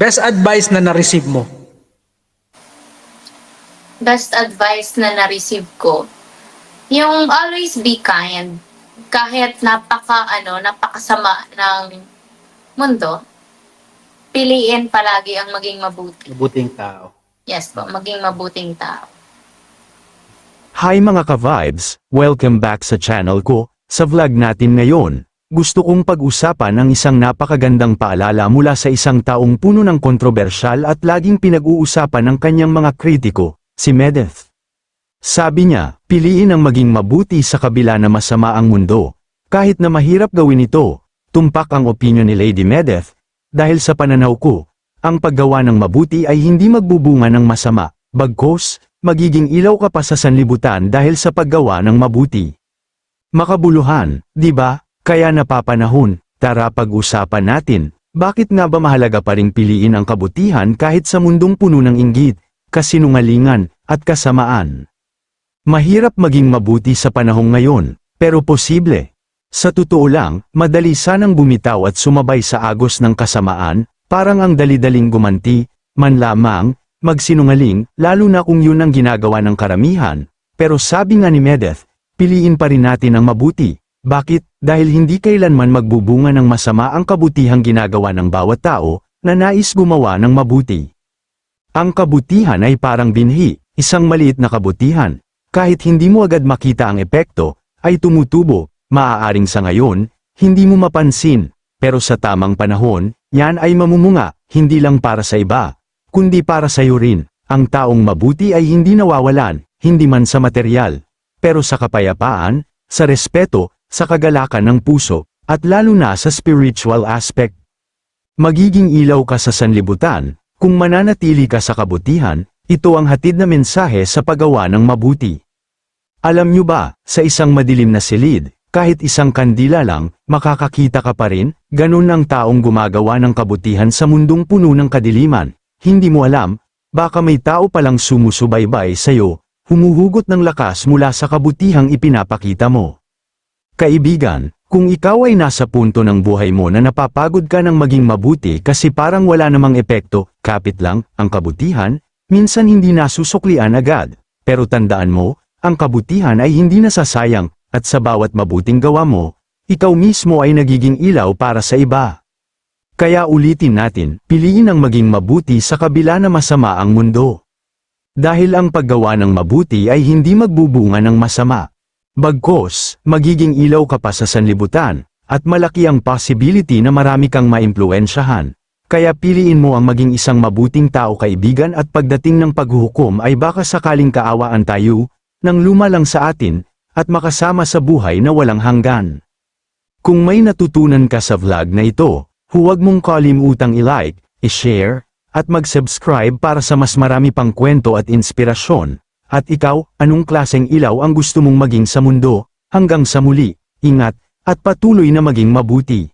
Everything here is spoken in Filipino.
Best advice na na-receive mo. best advice na na-receive ko, yung always be kind. Kahit napaka, ano, napakasama ng mundo, piliin palagi ang maging mabuti. Mabuting tao. Yes po, maging mabuting tao. Hi mga ka-vibes, welcome back sa channel ko. Sa vlog natin ngayon, gusto kong pag-usapan ang isang napakagandang paalala mula sa isang taong puno ng kontrobersyal at laging pinag-uusapan ng kanyang mga kritiko, si Medeth. Sabi niya, piliin ang maging mabuti sa kabila na masama ang mundo. Kahit na mahirap gawin ito, tumpak ang opinion ni Lady Medeth, dahil sa pananaw ko, ang paggawa ng mabuti ay hindi magbubunga ng masama, bagkos, magiging ilaw ka pa sa sanlibutan dahil sa paggawa ng mabuti. Makabuluhan, di ba? Kaya napapanahon, tara pag-usapan natin, bakit nga ba mahalaga pa ring piliin ang kabutihan kahit sa mundong puno ng inggit, kasinungalingan, at kasamaan? Mahirap maging mabuti sa panahong ngayon, pero posible. Sa totoo lang, madali sanang bumitaw at sumabay sa agos ng kasamaan, parang ang dali-daling gumanti, man lamang, magsinungaling, lalo na kung yun ang ginagawa ng karamihan. Pero sabi nga ni Medeth, piliin pa rin natin ang mabuti. Bakit? Dahil hindi kailanman magbubunga ng masama ang kabutihang ginagawa ng bawat tao, na nais gumawa ng mabuti. Ang kabutihan ay parang binhi, isang maliit na kabutihan. Kahit hindi mo agad makita ang epekto, ay tumutubo, maaaring sa ngayon, hindi mo mapansin, pero sa tamang panahon, yan ay mamumunga, hindi lang para sa iba, kundi para sa iyo rin. Ang taong mabuti ay hindi nawawalan, hindi man sa material, pero sa kapayapaan, sa respeto, sa kagalakan ng puso, at lalo na sa spiritual aspect. Magiging ilaw ka sa sanlibutan, kung mananatili ka sa kabutihan, ito ang hatid na mensahe sa paggawa ng mabuti. Alam nyo ba, sa isang madilim na silid, kahit isang kandila lang, makakakita ka pa rin, ganun ang taong gumagawa ng kabutihan sa mundong puno ng kadiliman. Hindi mo alam, baka may tao palang sumusubaybay sa'yo, humuhugot ng lakas mula sa kabutihang ipinapakita mo. Kaibigan, kung ikaw ay nasa punto ng buhay mo na napapagod ka ng maging mabuti kasi parang wala namang epekto, kapit lang, ang kabutihan, minsan hindi nasusuklian agad. Pero tandaan mo, ang kabutihan ay hindi nasasayang, at sa bawat mabuting gawa mo, ikaw mismo ay nagiging ilaw para sa iba. Kaya ulitin natin, piliin ang maging mabuti sa kabila na masama ang mundo. Dahil ang paggawa ng mabuti ay hindi magbubunga ng masama. Bagkos, magiging ilaw ka pa sa sanlibutan, at malaki ang possibility na marami kang maimpluensyahan. Kaya piliin mo ang maging isang mabuting tao kaibigan at pagdating ng paghuhukom ay baka sakaling kaawaan tayo, nang lumalang sa atin, at makasama sa buhay na walang hanggan. Kung may natutunan ka sa vlog na ito, huwag mong kalimutang i-like, i-share, at mag-subscribe para sa mas marami pang kwento at inspirasyon. At ikaw, anong klaseng ilaw ang gusto mong maging sa mundo? Hanggang sa muli, ingat, at patuloy na maging mabuti.